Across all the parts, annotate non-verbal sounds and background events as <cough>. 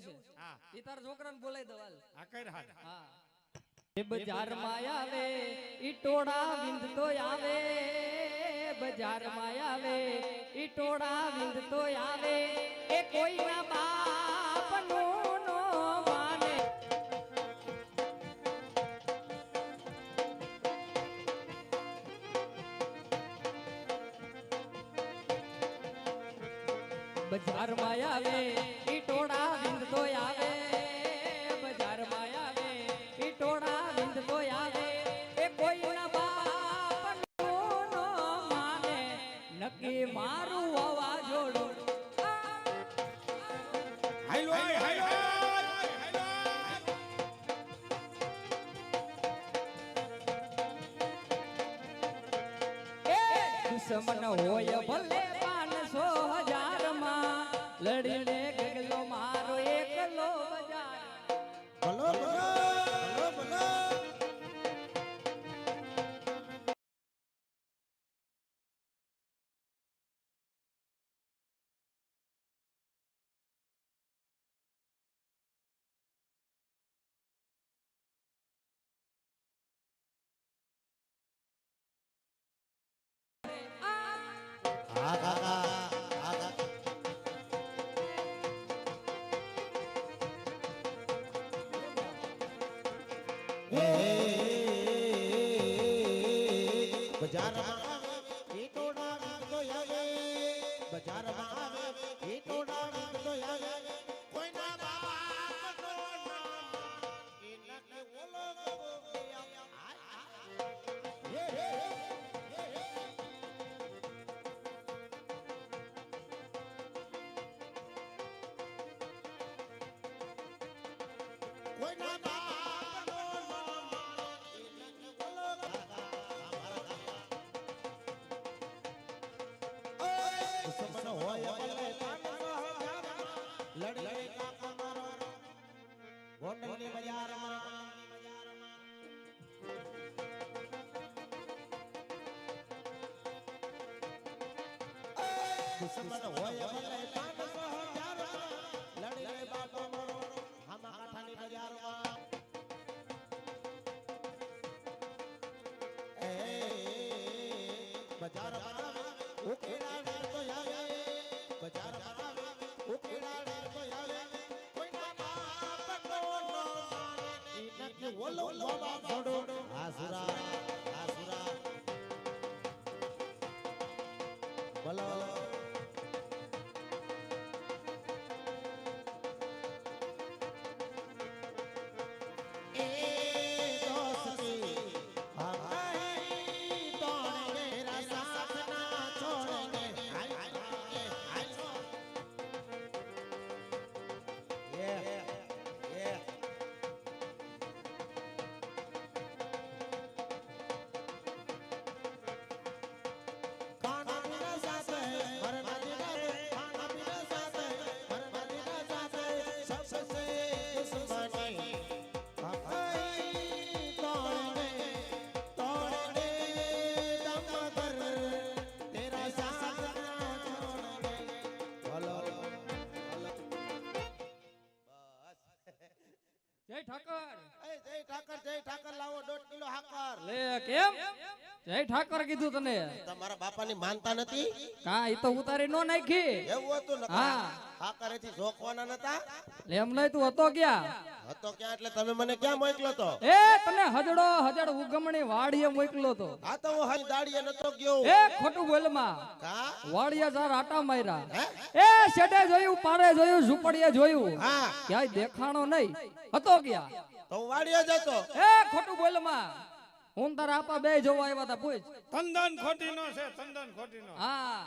એવું છે? હા. એ તારા છોકરાને બોલાઈ દો હાલ. કર હાલ. હા. એ બજારમાં આવે ઈ ટોળા વિંધતો આવે. બજારમાં આવે ઈ ટોળા વિંધતો આવે. એ કોઈના બાપનું નો માને. બજારમાં આવે ટોળા આવે બજારમાં આવે ઈ ટોળા વિંધતો આવે એ કોઈના બાપનું નો માને નક્કી મારું વાવાઝોડું. હાલો હાલો દુશ્મન હોય બજારમાં આવે એ ટોળા વિકતો આવે બજારમાં આવે એ ટોળા વિકતો આવે કોઈના બાપનો નામ લડી કાકા મારો ગોંડલની બજારમાં? દુશ્મન હોય ભલે પાંચસો ઓલો બાબા. છોડો. હાસુરા હાસુરા. બોલો. હાકર લે કેમ? જય ઠાકર કીધું તને. તમારા બાપાની માનતા નથી? કા એ તો ઉતારી નો નાખી. એવું હતું હા. હાકર એથી જોખવાના નતા? લે એમ નહીં તું હતો ક્યાં? હતો ક્યાં એટલે તમે મને ક્યાં મોકલો તો? એ તને હજડો હજડ ઉગમણી વાડીએ મોકલો તો. આ તો હું હાઈ દાડીએ નતો ગયો. એ ખોટું બોલમાં. કા? વાડિયા જાર આટા માર્યા. એ શેડે જોયું પારે જોયું ઝૂંપડીએ જોયું. હા. ક્યાંય દેખાણો નહીં. હતો ક્યાં? તો હું વાડીએ જતો. એ ખોટું બોલમાં. હું તારા આપા બે જોવા આવ્યા હતા પૂછ. તંદન ખોટી નો છે તંદન ખોટી નો હા.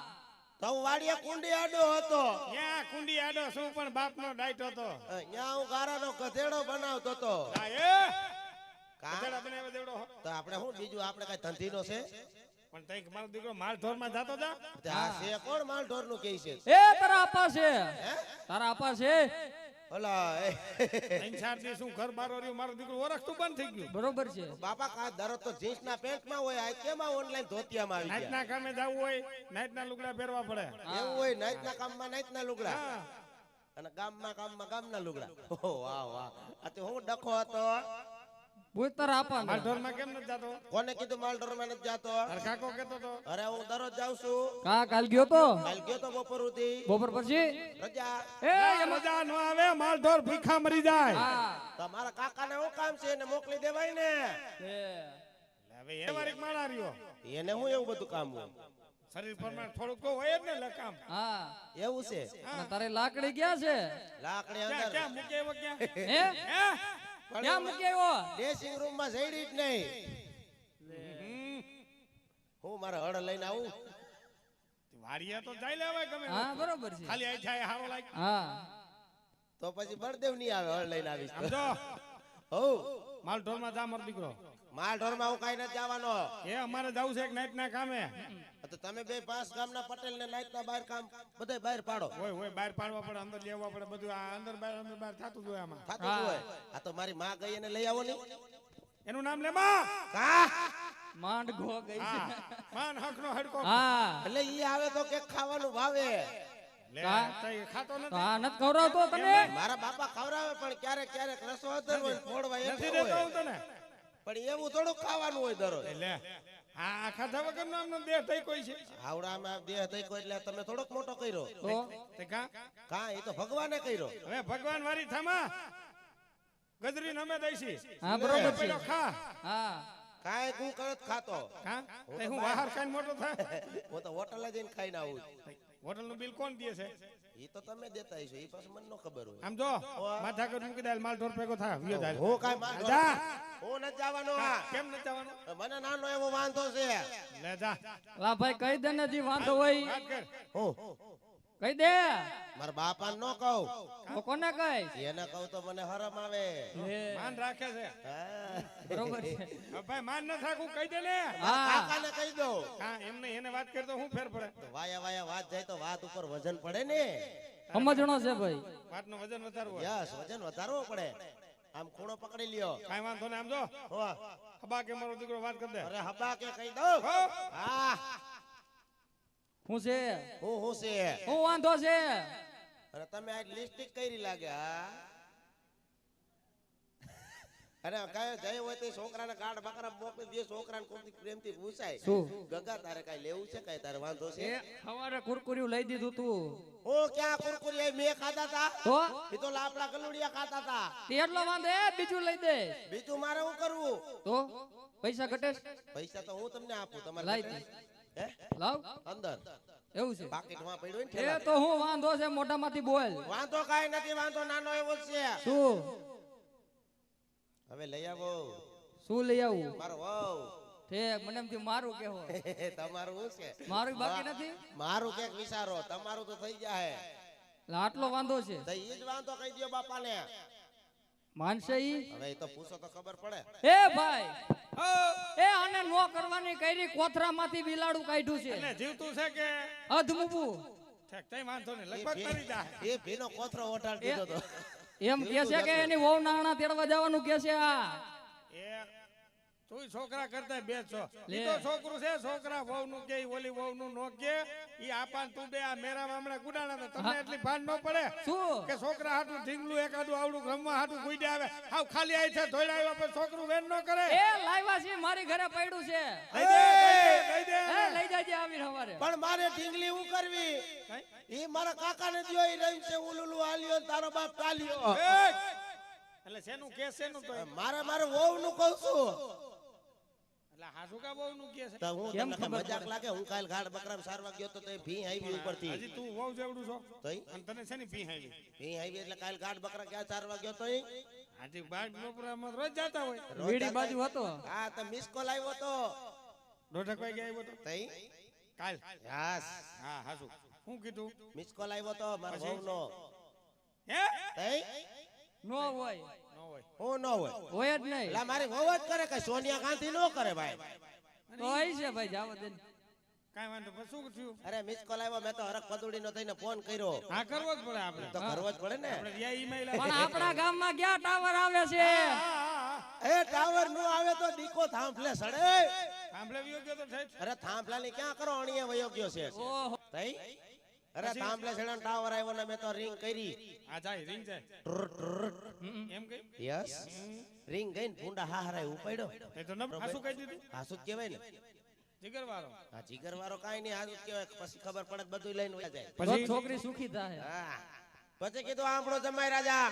તો હું વાડીએ કુંડી આડો હતો. ત્યાં કુંડી આડો? શું પણ બાપ નો ડાઈટ હતો ત્યાં હું ગારાનો કથેડો બનાવતો તો હા, એ? કા? ગધેડા બનાવ્યા દેવડો તો આપણે શું બીજું આપણે કઈ ધંધીનો છે? પણ તઈ મારો દીકરો માલ ઢોરમાં જતો તા આ છે કોણ માલ ઢોરનું કે છે? એ તારા આપા છે. તારા આપા છે. ઓલા એ. ત્રણ શું ઘર બારો રહ્યું મારો દીકરો ઓળખતું બંધ થઈ ગયું. બરોબર છે. બાપા કા દરરોજ તો જીન્સ ના પેન્ટમાં હોય આ કેમાં ઓનલાઈન ધોતિયામાં આવી નાઈટ ના કામે જવું હોય નાઈટ ના લુગડા પહેરવા પડે. એવું હોય નાઈટ ના કામમાં નાઈટ ના લુગડા અને ગામમાં ગામમાં ગામના લુગડા? ઓહો વાહ વાહ. આ તો હું ડખો હતો. પૂછ આપા માલઢોરમાં કેમ નથી જાતો? કોને કીધું માલઢોરમાં નથી જાતો? કાકો કેતો તો? અરે હું દરરોજ જાઉં છું. કા કાલ ગયો તો? કાલ ગયો તો બપોર સુધી બપોર પછી? રજા. એ મજા ન આવે માલઢોર ભીખા મરી જાય. હા. તો મારા કાકાને શું કામ છે એને મોકલી દેવાય ને. એ. હવે એ વારીક માણા રહ્યો. એને હું એવું બધું કામ હોય? શરીર પ્રમાણે થોડુંક હોય જ ને લકામ. હા. એવું છે? અને તારે લાકડી ક્યાં છે? લાકડી અંદર. ક્યાં મૂકે એવો ક્યાં? હે? હે? ક્યાં મૂકે ડ્રેસિંગ રૂમમાં જઈડી જ નહીં. હું મારા હળ લઈને આવું. વાડીએ તો જાય લેવાય ગમે હા બરોબર છે. ખાલી આઈ જાય હારો લાગ હા. તો પછી બળદેવ નહીં આવે હળ લઈને આવીશ તો. સમજો? હોવ માલઢોરમાં જા મારો દીકરો. માલઢોરમાં હું કઈ નથી જવાનો. એ અમારે જવું છે એક નાઈટ ના કામે. તો તમે બે પાંચ ગામના પટેલ ને લાઈટ ના બહાર કામ બધે બહાર પાડો. હોય હોય બહાર પાડવા પડે અંદર લેવા પડે બધું આ અંદર બહાર અંદર બહાર થતું જ હોય આમાં. થતું જ હોય. આ તો મારી માં ગઈ એને લઈ આવો ને. એનું નામ લે માં. કા? માંડ ઘો ગઈ છે. હા માન હકનો હડકો. હા. એટલે ઈ આવે તો કે ખાવાનું ભાવે. લે હા. તઈ ખાતો નથી. આ નથી ખવડાવતો તને? મારા બાપા ખવડાવે પણ ક્યારેક ક્યારેક રસો હતો હોય ફોડવા નથી દેતો હું તને. પણ એવું થોડું ખાવાનું હોય દરરોજ. આ ખાધા વગર નો આમનો દેહ થઈ કોઈ છે? આવડામાં દેહ થઈ કોઈ એટલે તમે થોડોક મોટો કર્યો. તો તે કા? કા એ તો ભગવાને કર્યો. હવે ભગવાન વારી થામા? ગજરી નમે દઈશી. હા, બરોબર છે. ખા. હા. કાંઈ હું કરત ખાતો. કા? હું બહાર ખાઈને મોટો થાય <laughs> હું તો હોટલે જઈને ખાઈને આવું હોટલનું બિલ કોણ દે છે? એ તો તમે દેતા હશો એ પાછું મને ન ખબર હોય. આમ જો માથા કર મૂકી દે માલ ઢોર ભેગો થા વિયો દાલ હો કાય માલ જા. હો ન જવાનો આ કેમ ન જવાનો? મને નાનો એવો વાંધો છે. લે જા. લા ભાઈ કહી દે ને જી વાંધો હોય. હું? કહી દે. મારા બાપા નો કહું. કોને કઈ એને કહું તો મને હરમ આવે. માન રાખે છે. બરોબર છે. ભાઈ માન ન થાકું કહી દે ને. હા. કહી દો હા એમને એને વાત કરી તો હું ફેર પડે. તો વાયા વાયા વાત જાય તો વાત ઉપર વજન પડે ને. સમજણો છે ભાઈ. વાતનું વજન વધારવું યસ વજન વધારવો પડે. આમ ખૂણો પકડી લ્યો. કઈ વાંધો ને આમ જો. હબા કે મારો દીકરો વાત કરી દે. અરે હબા કે કહી દો હો. હા હું છે? હું હું છે? હું વાંધો છે. અરે તમે આ લિપસ્ટિક કરી લાગે હા? અરે કાંઈ જય હોય તો છોકરાને કાર્ડ બકરા મોકલી દે છોકરાને કોઈ પ્રેમથી પૂછાય. શું? ગગા તારે કાંઈ લેવું છે? કાંઈ તારે વાંધો છે? સવારે કુરકુરિયું લઈ દીધું તું. ઓ ક્યાં કુરકુરી મે ખાતા તા? તો એ તો લાપડા ગલુડિયા ખાતા તા. તેટલો વાંધો બીજું લઈ દે. બીજું મારે શું કરવું તો? પૈસા ઘટે? પૈસા તો હું તમને આપું તમારે લઈ. હે લાવ. અંદર. એવું છે? પાકીટમાં ને એ તો હું વાંધો છે મોઢામાંથી બોલ. વાંધો કાંઈ નથી વાંધો નાનો એવો છે. શું? હવે લઈ આવો. શું લઈ આવું? મારો વહુ. ઠેક મને એમથી મારું કેવો. <laughs> તમારું શું છે? મારું બાકી નથી? મારું ક્યાંક વિચારો તમારું તો થઈ જાય આટલો વાંધો છે. તો ઈ જ વાંધો કહી દયો બાપાને. માનશે ઈ? હવે તો પૂછો તો ખબર પડે. એ ભાઈ! એ આને નો કરવાની કઈરી કોથરામાંથી બિલાડું કાઢ્યું છે. એટલે જીવતું છે કે? અધમુબુ ઠેક તઈ વાંધો ને લગભગ કરી ભી- એ ભીનો કોથરો ઓટાળ દીધો તો એમ કે છે કે એની વહુ નાણા તેડવા જવાનું કે છે આ? એ તું છોકરા કરતા બે છો. ઈ તો છોકરું છે છોકરા વહુ નું કે ઓલી વહુ નું નો કે. ઈ આપાન તું બે આ મેરા હમણાં ગુડાણા તો તમને એટલી ભાન ન પડે શું? કે છોકરા હાટું ઢીંગલું એકાદું આવડું રમવા હાટું ગુડે આવે. હાવ ખાલી આઈ છે આવ્યા પછી છોકરું વેન ન કરે. એ લાવ્યા છે મારી ઘરે પડ્યું છે. લઈ દે લઈ દે એ લઈ જાજે આવીર હવારે. પણ મારે ઢીંગલી હું કરવી? ઈ મારા કાકાને દ્યો ઈ રહીમ છે ઉલુલુ આલ્યો તારો બાપ કાલ્યો એટલે શેનું કે શેનું તો? મારે મારે વહુ નું કહું છું. કેમ તમને કઈ ખબર મજાક લાગે? હું કાલ ગાઢ બકરામ સારવા ગયો તો તો ભી આવી ઉપરથી. હજી તું વહુ જેવડું છો? તઈ અને તને શેની ભી આવી? ભી આવી એટલે કાલ ગાઢ બકરા ક્યાં ચારવા ગયો તો હાજી બાગ નોપરામાં રોજ જાતા હોય. વીડી બાજુ હતો. હા તો મિસ કોલ આવ્યો તો. દોઢક વાગે આવ્યો તો? તઈ કાલ? યાસ. હા હાસુ. શું કીધું? મિસ કોલ આવ્યો તો મારા? વહુનો. હે? તઈ નો હોય. હું ન હોય. હોય જ નહીં. એટલે મારી વહુ જ કરે કે સોનિયા ગાંધી નો કરે ભાઈ? હોય છે ભાઈ જાવ દે કાંઈ વાંધો પછી શું થયું? અરે મિસ કોલ આવ્યો મેં તો હરક પદુડી નો થઈને ફોન કર્યો. હા કરવો જ પડે આપણે. તો કરવો જ પડે ને. આપણે રિયા ઈમેલ પણ આપણા ગામમાં ક્યાં ટાવર આવે છે? એ ટાવર નો આવે તો દીકો થાંભલે સડે. સાંભળે વિયો ગયો તો અરે થાંભલા ની ક્યાં કરો અણીએ વયો ગયો છે? ઓહો. તઈ? અરે થાંભલે છેડા ટાવર આવ્યો ને મે તો રિંગ કરી. આ જાય રિંગ જાય. એમ કઈ? યસ રિંગ ગઈ ને ભૂંડા હા હરાય ઉપાડ્યો. એ તો નમ હાસુ કહી દીધું. હાસુ જ કહેવાય ને. જીગર વાળો આ જીગર વાળો નહીં હાસુ કહેવાય. પછી ખબર પડે બધું લઈને જાય. છોકરી સુખી થાય. હા. પછી કીધું આંબળો જમાઈ રાજા.